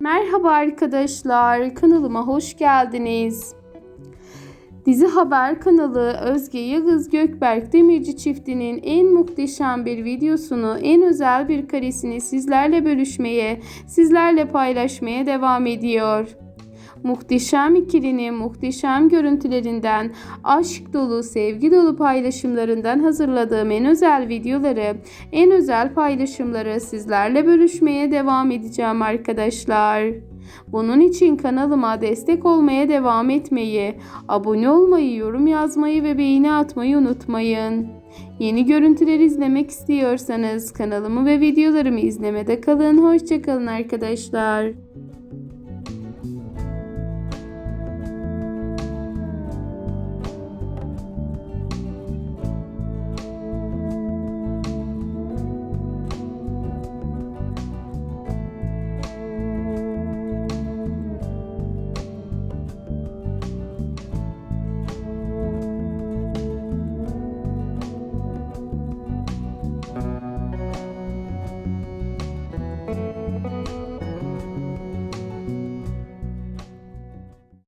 Merhaba arkadaşlar, kanalıma hoş geldiniz. Dizi Haber kanalı Özge Yıldız Gökberk Demirci çiftinin en muhteşem bir videosunu, en özel bir karesini sizlerle bölüşmeye, sizlerle paylaşmaya devam ediyor. Muhteşem ikilinin muhteşem görüntülerinden, aşk dolu, sevgi dolu paylaşımlarından hazırladığım en özel videoları, en özel paylaşımları sizlerle bölüşmeye devam edeceğim arkadaşlar. Bunun için kanalıma destek olmaya devam etmeyi, abone olmayı, yorum yazmayı ve beğeni atmayı unutmayın. Yeni görüntüler izlemek istiyorsanız kanalımı ve videolarımı izlemede kalın. Hoşçakalın arkadaşlar.